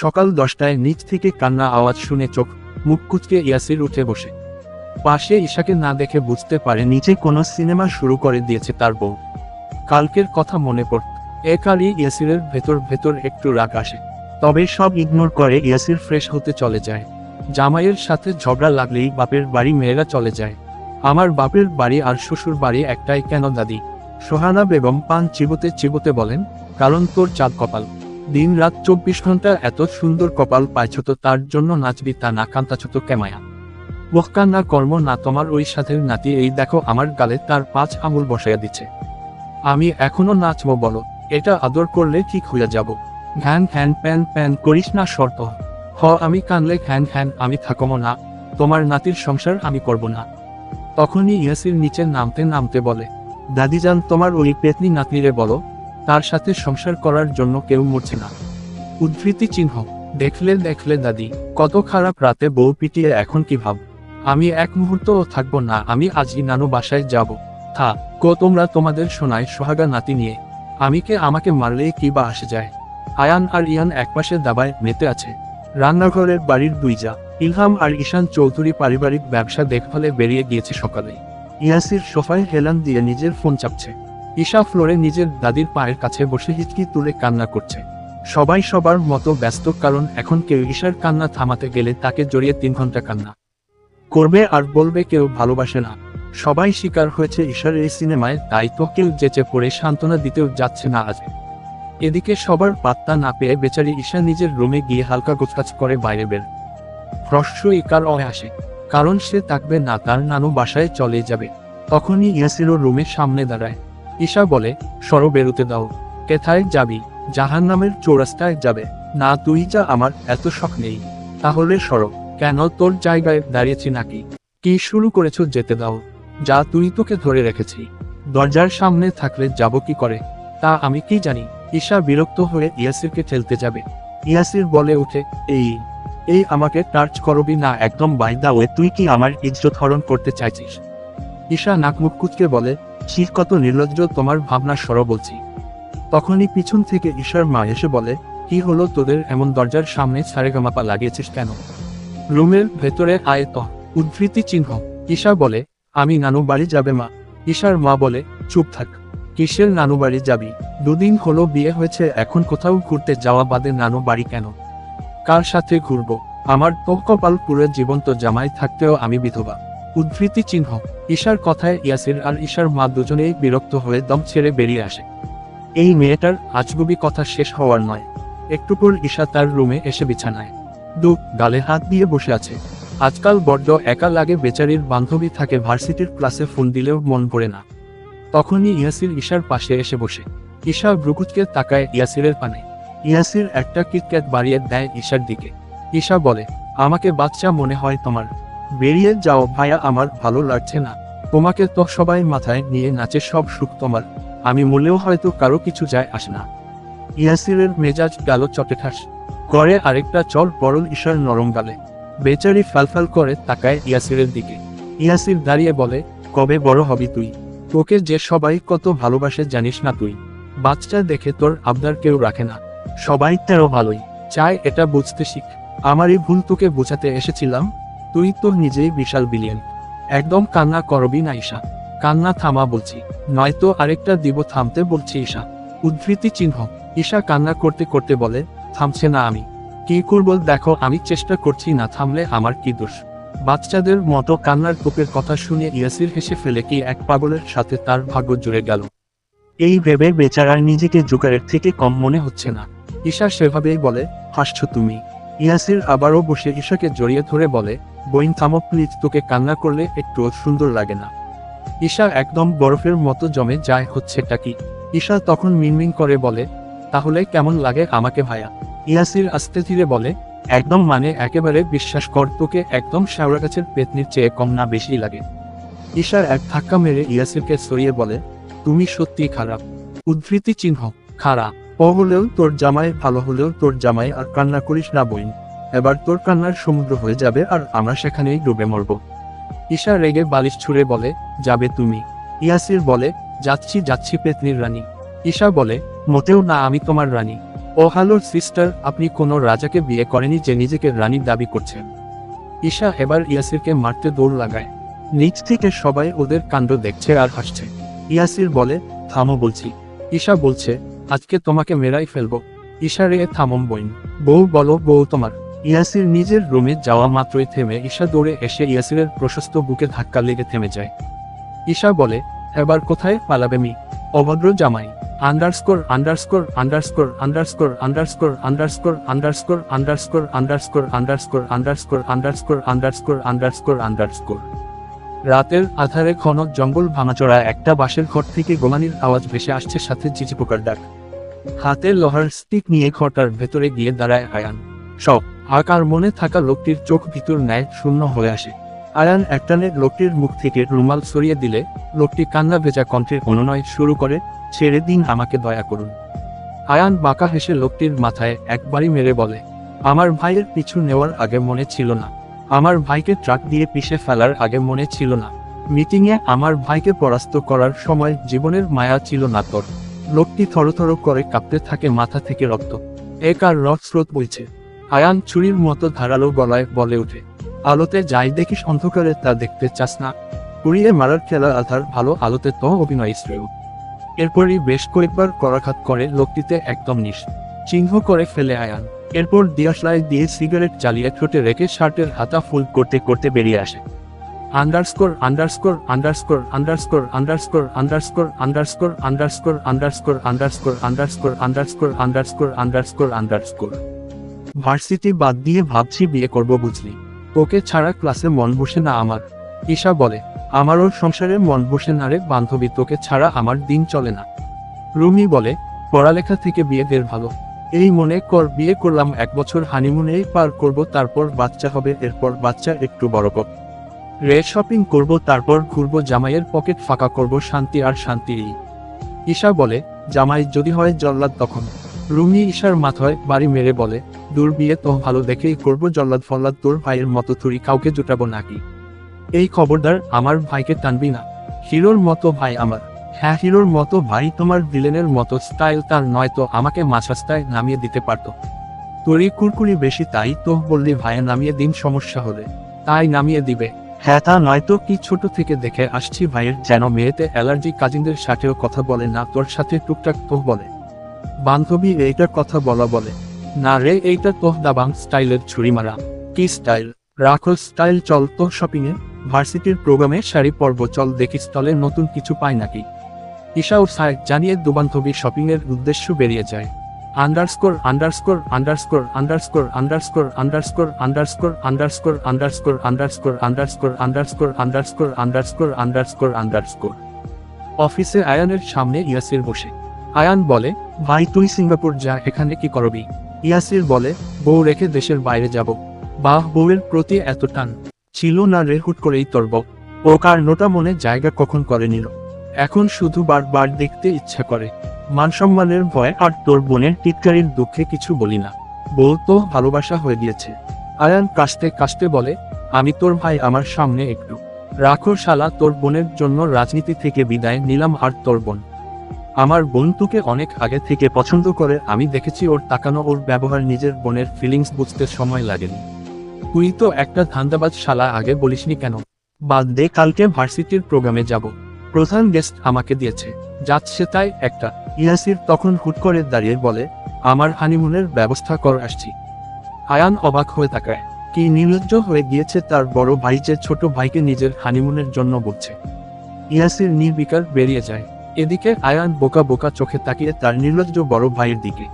সকাল দশটায় নিচ থেকে কান্না আওয়াজ শুনে চোখ মুখ কুচকে ইয়াসির উঠে বসে। পাশে ঈশাকে না দেখে বুঝতে পারে নিচে কোনো সিনেমা শুরু করে দিয়েছে তার বউ। কালকের কথা মনে পড়ত একারই ইয়াসিরের ভেতর ভেতর একটু রাগ আসে। তবে সব ইগনোর করে ইয়াসির ফ্রেশ হতে চলে যায়। জামাইয়ের সাথে ঝগড়া লাগলেই বাপের বাড়ি মেয়েরা চলে যায়। আমার বাপের বাড়ি আর শ্বশুর বাড়ি একটাই কেন দাদি? সোহানা বেগম পান চিবোতে চিবোতে বলেন, কারণ তোর চাঁদ কপাল। দিন রাত চব্বিশ ঘণ্টা এত সুন্দর কপাল পাইছ তো তার জন্য নাচবি তা না কান্তাছ তো কেমায়া বহকা না কর্ম না তোমার ওই সাথের নাতি, এই দেখো আমার গালে তার পাঁচ আঙুল বসাইয়া দিচ্ছে আমি এখনও নাচবো বলো, এটা আদর করলে ঠিক হইয়া যাব। ঘ্যান ঘ্যান প্যান প্যান করিস না শর্ত। হ, আমি কানলে ঘ্যান ঘ্যান, আমি থাকব না। তোমার নাতির সংসার আমি করব না। তখনই ইয়াসির নিচে নামতে নামতে বলে, দাদিজান, তোমার ওই পেতনি নাতনিরে বলো তার সাথে সংসার করার জন্য কেউ মরছে না। উদ্ধৃতি চিহ্ন। দেখলে দেখলে দাদি, কত খারাপ রাতে বউ পিটিয়ে এখন কি ভাব? আমি এক মুহূর্তও থাকব না, আমি আজই নানু বাসায় যাব। থা কো তোমরা তোমাদের শোনায় সোহাগা নাতি নিয়ে। আমি কে আমাকে মারলেই কি বা আসে যায়? আয়ান আর ইয়ান একপাশে দাবায় মেতে আছে। রান্নাঘরের বাড়ির দুই যা, ইলহাম আর ঈশান চৌধুরী পারিবারিক ব্যবসা দেখভালে বেরিয়ে গিয়েছে সকালে। ইয়াসির সোফায় হেলান দিয়ে নিজের ফোন চাপছে। ঈশা ফ্লোরে নিজের দাদির পায়ের কাছে বসে হিচকি তুলে কান্না করছে। সবাই সবার মতো ব্যস্ত কারণ এখন কেউ ঈশার কান্না থামাতে গেলে তাকে জড়িয়ে তিন ঘণ্টা কান্না। করবে আর বলবে কেউ ভালোবাসে না। সবাই শিকার হয়েছে ঈশার এই সিনেমায়, তাই তো কেউ যেচে পড়ে সান্ত্বনা দিতেও যাচ্ছে না আজ। এদিকে সবার পাত্তা না পেয়ে বেচারি ঈশা নিজের রুমে গিয়ে হালকা গোছগাছ করে বাইরে বের। হ্রস্ব ইকার অয় আসে কারণ সে থাকবে না, তার নানু বাসায় চলে যাবে। তখনই ইয়াসিরও রুমের সামনে দাঁড়ায়। ঈশা বলে, সরো বেরোতে দাও। কেথায় যাবি? জাহান নামের চৌরাস্তায় যাবে। না, তুই যা, আমার এত শখ নেই। তাহলে সরো। কেন তোর জায়গায় দাঁড়িয়েছি নাকি? কি শুরু করেছ যেতে দাও। যা, তুই তোকে ধরে রেখেছি। দরজার সামনে থাকলে যাব কি করে? তা আমি কি জানি? ঈশা বিরক্ত হয়ে ইয়াসিরকে ঠেলতে যাবে। ইয়াসির বলে উঠে এই এই আমাকে টার্চ করবি না, একদম বাইদা ওয়ে। তুই কি আমার ইজ্জত হরণ করতে চাইছিস? ঈশা নাক মুখ কুচকে বলে শীত কত নির্লজ্জ তোমার ভাবনা সর বলছি তখনই পিছন থেকে ঈশার মা এসে বলে, কি হলো তোদের? এমন দরজার সামনে সারেগামাপা লাগিয়েছিস কেন? রুমের ভেতরে আয় তো, উদ্ধৃতি চিহ্ন। ঈশা বলে, আমি নানু বাড়ি যাবে মা। ঈশার মা বলে, চুপ থাক। কিসের নানু বাড়ি যাবি? দুদিন হলো বিয়ে হয়েছে, এখন কোথাও ঘুরতে যাওয়া বাদে নানু বাড়ি কেন? কার সাথে ঘুরবো? আমার তো কপাল পুরে জীবন্ত জামাই থাকতেও আমি বিধবা। উদ্ধৃতি চিহ্ন। ঈশার কথায় ইয়াসির আর ঈশার মা দুজনেই বিরক্ত হয়ে দম ছেড়ে বেরিয়ে আসে। এই মেয়েটার আজগুবি কথা শেষ হওয়ার নয়। একটু পর ঈশা তার রুমে এসে বিছানায়। দু, গালে হাত দিয়ে বসে আছে। আজকাল বড্ড একা লাগে বেচারির বান্ধবী থাকে ভার্সিটির ক্লাসে ফোন দিলেও মন পড়ে না। তখনই ইয়াসির ঈশার পাশে এসে বসে। ঈশা ব্রুকুচকে তাকায় ইয়াসিরের পানে। ইয়াসির একটা কিটক্যাট বাড়িয়ে দেয় ঈশার দিকে। ঈশা বলে, আমাকে বাচ্চা মনে হয় তোমার। বেরিয়ে যাও ভাইয়া, আমার ভালো লাগছে না। তোমাকে তো সবাই মাথায় নিয়ে নাচে সব সুখ তোমার। আমি মূলেও হয়তো কারও কিছু যায় আসে না। ইয়াসিরের মেজাজ গেল চটে ঠাস। করে আরেকটা চল পরল ঈশার নরম গালে। বেচারি ফালফাল করে তাকায় ইয়াসিরের দিকে। ইয়াসির দাঁড়িয়ে বলে, কবে বড় হবি তুই? তোকে যে সবাই কত ভালোবাসে জানিস না তুই। বাচ্চা দেখে তোর আবদার কেউ রাখে না। সবাই তেরো ভালোই। চায় এটা বুঝতে শিখ। আমারই ভুল তোকে বোঝাতে এসেছিলাম। তুই তো নিজেই বিশাল বিলিয়ন। একদম কান্না করবি না, ঈশা। কান্না থামা বলছি। নয়তো আরেকটা দিব থামতে বলছি, ঈশা। উদ্ধৃতি চিহ্ন। ঈশা কান্না করতে করতে বলে, থামছে না আমি। কি করব? দেখো, আমি চেষ্টা করছি না থামলে আমার কি দোষ? বাচ্চাদের মতো কান্নার কোপের কথা শুনে ইয়াসির হেসে ফেলে কি এক পাগলের সাথে তার ভাগ্য জুড়ে গেল। এই ভেবে বেচারার নিজেকে জোকারের থেকে কম মনে হচ্ছে না। ঈশা সেভাবেই বলে, হাসছ তুমি? ইয়াসির আবারও বসে ঈশাকে জড়িয়ে ধরে বলে, বইন থামো প্লিজ, তোকে কান্না করলে একটু সুন্দর লাগে না। ঈশা একদম বরফের মতো জমে যায়, হচ্ছেটা কি? ঈশা তখন মিনমিন করে বলে, তাহলে কেমন লাগে আমাকে ভাইয়া ইয়াসির আস্তে ধীরে বলে, একদম মানে একেবারে বিশ্বাস কর, তোকে একদম শ্যাওড়া গাছের পেতনির চেয়ে কম না, বেশি লাগে। ঈশার এক ধাক্কা মেরে ইয়াসিরকে সরিয়ে বলে, তুমি সত্যি খারাপ। উদ্ধৃতি চিহ্ন খারাপ ও হলেও তোর জামাই ভালো হলেও তোর জামাই আর কান্না করিস না বইন এবার তোর কান্নার সমুদ্র হয়ে যাবে আর আমরা সেখানেই ডুবে মরব। ঈশা রেগে বালিশ ছুঁড়ে বলে, যাবে তুমি। ইয়াসির বলে, যাচ্ছি যাচ্ছি পেতনির রানী। ঈশা বলে, মোটেও না, আমি তোমার রানী। ও হ্যালো সিস্টার, আপনি কোনো রাজাকে বিয়ে করেনি যে নিজেকে রানী দাবি করছে? ঈশা এবার ইয়াসিরকে মারতে দৌড় লাগায়। নিচ থেকে সবাই ওদের কাণ্ড দেখছে আর হাসছে। ইয়াসির বলে, থামো বলছি। ঈশা বলছে আজকে তোমাকে মেরাই ফেলব ঈশা রে থামম বইন বউ বলো বউ তোমার ইয়াসির নিজের রুমে যাওয়া মাত্রই থেমে ঈশা দৌড়ে এসে ইয়াসিরের প্রশস্ত বুকে ধাক্কা লেগে থেমে যায় ঈশা বলে এবার কোথায় পালাবে মি অভদ্র জামাই underscore underscore underscore underscore underscore underscore underscore underscore underscore underscore underscore underscore underscore underscore underscore রাতের আধারে ঘন জঙ্গল ভাঙাচোরা একটা বাঁশের ঘর থেকে গোমানির আওয়াজ ভেসে আসছে সাথে চিচি পোকার ডাক। হাতে লোহার স্টিক নিয়ে ঘরটার ভেতরে গিয়ে দাঁড়ায় আয়ান। সব আকার মনে থাকা লোকটির চোখ ভিতর ন্যায় শূন্য হয়ে আসে। আয়ান একটানে লোকটির মুখ থেকে রুমাল সরিয়ে দিলে, লোকটি কান্না ভেজা কণ্ঠের অনুনয় শুরু করে, ছেড়ে দিন, আমাকে দয়া করুন। আয়ান বাঁকা হেসে লোকটির মাথায় একবারই মেরে বলে, আমার ভাইয়ের পিছু নেওয়ার আগে মনে ছিল না। আমার ভাইকে ট্রাক দিয়ে পিষে ফেলার আগে মনে ছিল না। মিটিংয়ে আমার ভাইকে পরাস্ত করার সময় জীবনের মায়া ছিল না তোর। লোকটি থরথর করে কাঁপতে থাকে মাথা থেকে রক্ত। এক আর স্রোত বইছে? আয়ান ছুরির মতো ধারালো গলায় বলে ওঠে, আলোতে যাই দেখিস অন্ধকারে তা দেখতে চাস না। পুড়িয়ে মারার খেলা আধার ভালো আলোতে তো অভিনয় শ্রেয়। এরপরই বেশ কয়েকবার করাঘাত করে লোকটিতে একদম নিস চিহ্ন করে ফেলে আয়ান। এরপর দিয়াশলাই দিয়ে সিগারেট জ্বালিয়ে ঠোঁটে রেখে শার্টের হাতা ফুল করতে করতে বেরিয়ে আসে underscore underscore underscore underscore underscore underscore underscore underscore underscore underscore underscore underscore underscore underscore underscore varsity বাদ দিয়ে ভাবছি বিয়ে করব বুঝলি তোকে ছাড়া ক্লাসে মন বসে না আমার ঈশা বলে আমারও সংসারে মন বসে না রে বান্ধবী তোকে ছাড়া আমার দিন চলে না রুমি বলে পড়ালেখা থেকে বিয়ে দের ভালো এই মনে কর, বিয়ে করলাম, এক বছর হানিমুনেই পার করব, তারপর বাচ্চা হবে, এরপর বাচ্চা একটু বড় কর রে শপিং করব, তারপর ঘুরবো, জামাইয়ের পকেট ফাঁকা করব, শান্তি আর শান্তি ঈশা বলে, জামাই যদি হয় জল্লাদ তখন। রুমি ঈশার মাথায় বাড়ি মেরে বলে, দূর বিয়ে তো ভালো দেখেই করব, জল্লাদ ফল্লাদ, তোর ভাইয়ের মতো থুরি কাউকে জুটাবো নাকি? এই খবরদার আমার ভাইকে টানবি না। হিরোর মতো ভাই আমার। হ্যাঁ হিরোর মতো ভাই তোমার ভিলেনের মতো স্টাইল তার নয়তো আমাকে মাছরাস্তায় নামিয়ে দিতে পারতো। তোরই কুরকুরি বেশি, তাই তো বললি ভাইয়া নামিয়ে দিন, সমস্যা হলে। তাই নামিয়ে দিবে। হ্যাঁ তা নয়তো কি ছোট থেকে দেখে আসছি ভাইয়ের, যেন মেয়েতে অ্যালার্জি কাজিনদের সাথেও কথা বলে না, তোর সাথে টুকটাক তো বলে। বান্ধবী এইটার কথা বলা বলে। না রে, এইটা তোহ দাবাং স্টাইলের ছুরি মারা কি স্টাইল? রাখো স্টাইল, চল তো শপিংয়ে ভার্সিটির প্রোগ্রামে শাড়ি পর্ব, চল দেখি স্টলে নতুন কিছু পাই নাকি। ঈশা ও সাহেব জানিয়ে দুবান্ধবী শপিংয়ের উদ্দেশ্য বেরিয়ে যায় underscore underscore underscore underscore underscore underscore underscore underscore underscore underscore underscore underscore underscore underscore underscore underscore অফিসে আয়ানের সামনে ইয়াসির বসে আয়ান বলে ভাই তুই সিঙ্গাপুর যা এখানে কি করবি ইয়াসির বলে বউ রেখে দেশের বাইরে যাব বাহ বউয়ের প্রতি এত টান ছিল না রে হুট করেই তর্ব ও কার নোটা মনে জায়গা কখন করে নিল এখন শুধু বারবার দেখতে ইচ্ছা করে। মান সম্মানের ভয় আর তোর বোনের টিটকারির দুঃখে কিছু বলি না। বউ তো ভালোবাসা হয়ে গিয়েছে। আয়ান কাশতে কাশতে বলে, আমি তোর ভাই আমার সামনে একটু। রাখো শালা, তোর বোনের জন্য রাজনীতি থেকে বিদায় নিলাম আর তোর বোন। আমার বোন তোকে অনেক আগে থেকে পছন্দ করে, আমি দেখেছি ওর তাকানো, ওর ব্যবহার, নিজের বোনের ফিলিংস বুঝতে সময় লাগেনি। তুই তো একটা ধান্দাবাজ শালা, আগে বলিসনি কেন? বাদ দে, কালকে ভার্সিটির প্রোগ্রামে যাব। প্রধান গেস্ট আমাকে দিয়েছে। যাচ্ছে তাই একটা। ইয়াসির তখন হুট করে দাঁড়িয়ে বলে, আমার হানিমুনের ব্যবস্থা কর আসছি। আয়ান অবাক হয়ে তাকায়। কি নির্লজ্জ হয়ে গিয়েছে তার বড় ভাই যে ছোট ভাইকে নিজের হানিমুনের জন্য বলছে। ইয়াসির নির্বিকার বেরিয়ে যায়। এদিকে আয়ান বোকা বোকা চোখে তাকিয়ে তার নির্লজ্জ বড় ভাইয়ের দিকে